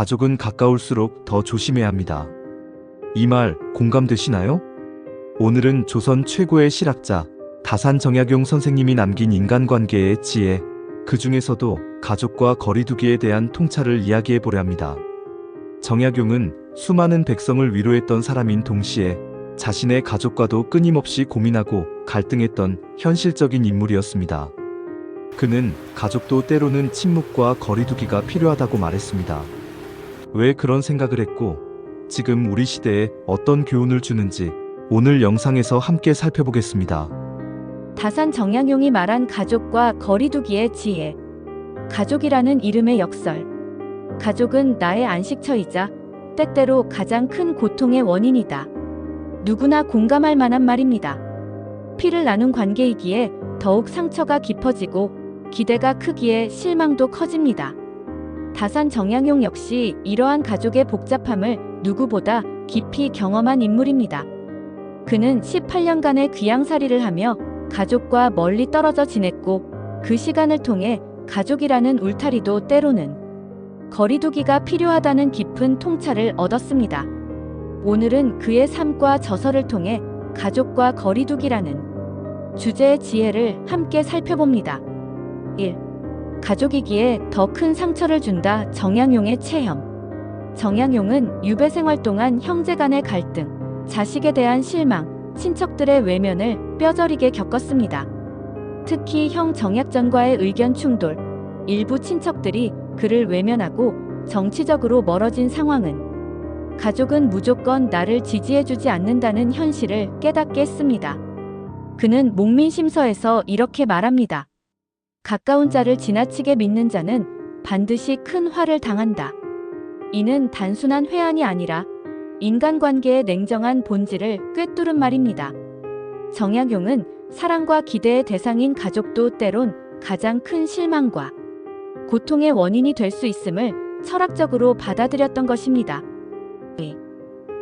가족은 가까울수록 더 조심해야 합니다. 이 말 공감되시나요? 오늘은 조선 최고의 실학자 다산 정약용 선생님이 남긴 인간관계의 지혜, 그 중에서도 가족과 거리두기에 대한 통찰을 이야기해 보려 합니다. 정약용은 수많은 백성을 위로했던 사람인 동시에 자신의 가족과도 끊임없이 고민하고 갈등했던 현실적인 인물이었습니다. 그는 가족도 때로는 침묵과 거리두기가 필요하다고 말했습니다. 왜 그런 생각을 했고, 지금 우리 시대에 어떤 교훈을 주는지 오늘 영상에서 함께 살펴보겠습니다. 다산 정약용이 말한 가족과 거리두기의 지혜. 가족이라는 이름의 역설. 가족은 나의 안식처이자 때때로 가장 큰 고통의 원인이다. 누구나 공감할 만한 말입니다. 피를 나눈 관계이기에 더욱 상처가 깊어지고 기대가 크기에 실망도 커집니다. 다산 정약용 역시 이러한 가족의 복잡함을 누구보다 깊이 경험한 인물입니다. 그는 18년간의 귀양살이를 하며 가족과 멀리 떨어져 지냈고 그 시간을 통해 가족이라는 울타리도 때로는 거리두기가 필요하다는 깊은 통찰을 얻었습니다. 오늘은 그의 삶과 저서를 통해 가족과 거리두기라는 주제의 지혜를 함께 살펴봅니다. 1. 가족이기에 더 큰 상처를 준다 정양용의 체험. 정양용은 유배 생활 동안 형제 간의 갈등, 자식에 대한 실망, 친척들의 외면을 뼈저리게 겪었습니다. 특히 형 정약전과의 의견 충돌, 일부 친척들이 그를 외면하고 정치적으로 멀어진 상황은 가족은 무조건 나를 지지해주지 않는다는 현실을 깨닫게 했습니다. 그는 목민심서에서 이렇게 말합니다. 가까운 자를 지나치게 믿는 자는 반드시 큰 화를 당한다. 이는 단순한 회한이 아니라 인간관계의 냉정한 본질을 꿰뚫은 말입니다. 정약용은 사랑과 기대의 대상인 가족도 때론 가장 큰 실망과 고통의 원인이 될 수 있음을 철학적으로 받아들였던 것입니다. 네.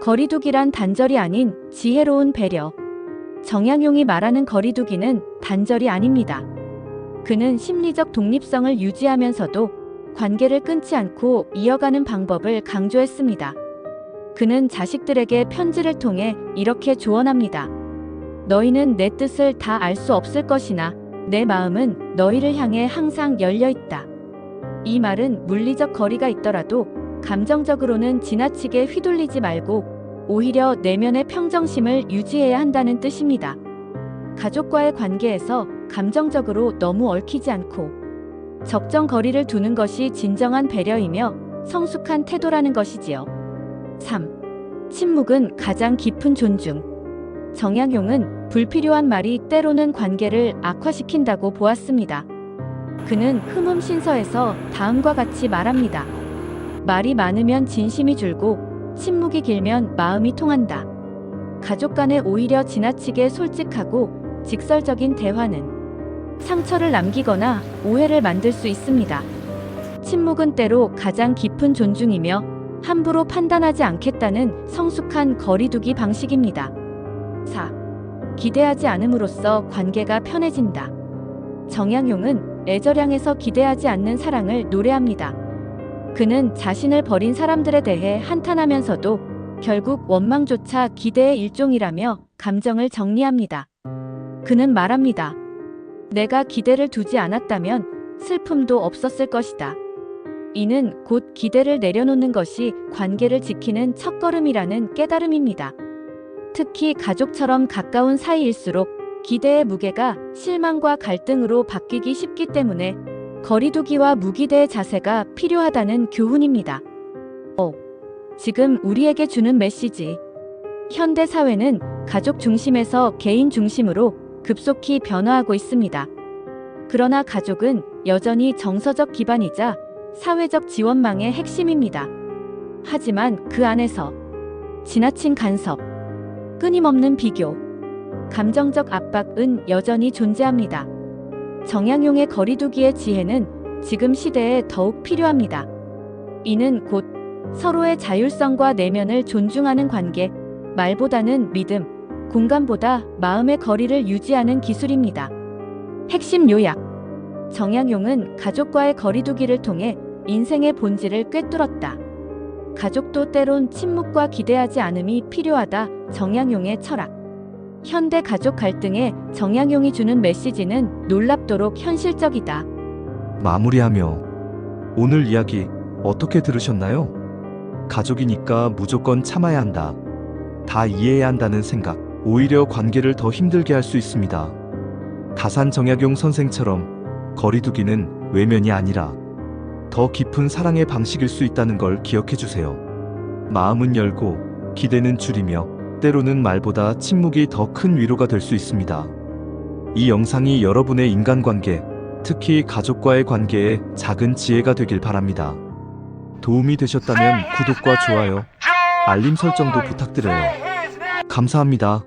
거리두기란 단절이 아닌 지혜로운 배려. 정약용이 말하는 거리두기는 단절이 아닙니다. 그는 심리적 독립성을 유지하면서도 관계를 끊지 않고 이어가는 방법을 강조했습니다. 그는 자식들에게 편지를 통해 이렇게 조언합니다. 너희는 내 뜻을 다 알 수 없을 것이나 내 마음은 너희를 향해 항상 열려 있다. 이 말은 물리적 거리가 있더라도 감정적으로는 지나치게 휘둘리지 말고 오히려 내면의 평정심을 유지해야 한다는 뜻입니다. 가족과의 관계에서 감정적으로 너무 얽히지 않고 적정 거리를 두는 것이 진정한 배려이며 성숙한 태도라는 것이지요. 3. 침묵은 가장 깊은 존중. 정약용은 불필요한 말이 때로는 관계를 악화시킨다고 보았습니다. 그는 흠음신서에서 다음과 같이 말합니다. 말이 많으면 진심이 줄고 침묵이 길면 마음이 통한다. 가족 간에 오히려 지나치게 솔직하고 직설적인 대화는 상처를 남기거나 오해를 만들 수 있습니다. 침묵은 때로 가장 깊은 존중이며 함부로 판단하지 않겠다는 성숙한 거리두기 방식입니다. 4. 기대하지 않음으로써 관계가 편해진다. 정양용은 애절향에서 기대하지 않는 사랑을 노래합니다. 그는 자신을 버린 사람들에 대해 한탄하면서도 결국 원망조차 기대의 일종이라며 감정을 정리합니다. 그는 말합니다. 내가 기대를 두지 않았다면 슬픔도 없었을 것이다. 이는 곧 기대를 내려놓는 것이 관계를 지키는 첫걸음이라는 깨달음입니다. 특히 가족처럼 가까운 사이일수록 기대의 무게가 실망과 갈등으로 바뀌기 쉽기 때문에 거리두기와 무기대의 자세가 필요하다는 교훈입니다. 어, 지금 우리에게 주는 메시지. 현대 사회는 가족 중심에서 개인 중심으로 급속히 변화하고 있습니다. 그러나 가족은 여전히 정서적 기반이자 사회적 지원망의 핵심입니다. 하지만 그 안에서 지나친 간섭, 끊임없는 비교, 감정적 압박은 여전히 존재합니다. 정양용의 거리두기의 지혜는 지금 시대에 더욱 필요합니다. 이는 곧 서로의 자율성과 내면을 존중하는 관계, 말보다는 믿음, 공감보다 마음의 거리를 유지하는 기술입니다. 핵심 요약. 정양용은 가족과의 거리두기를 통해 인생의 본질을 꿰뚫었다. 가족도 때론 침묵과 기대하지 않음이 필요하다. 정양용의 철학. 현대 가족 갈등에 정양용이 주는 메시지는 놀랍도록 현실적이다. 마무리하며 오늘 이야기 어떻게 들으셨나요? 가족이니까 무조건 참아야 한다. 다 이해해야 한다는 생각, 오히려 관계를 더 힘들게 할 수 있습니다. 다산 정약용 선생처럼 거리두기는 외면이 아니라 더 깊은 사랑의 방식일 수 있다는 걸 기억해 주세요. 마음은 열고 기대는 줄이며 때로는 말보다 침묵이 더 큰 위로가 될 수 있습니다. 이 영상이 여러분의 인간관계, 특히 가족과의 관계에 작은 지혜가 되길 바랍니다. 도움이 되셨다면 구독과 좋아요, 알림 설정도 부탁드려요. 감사합니다.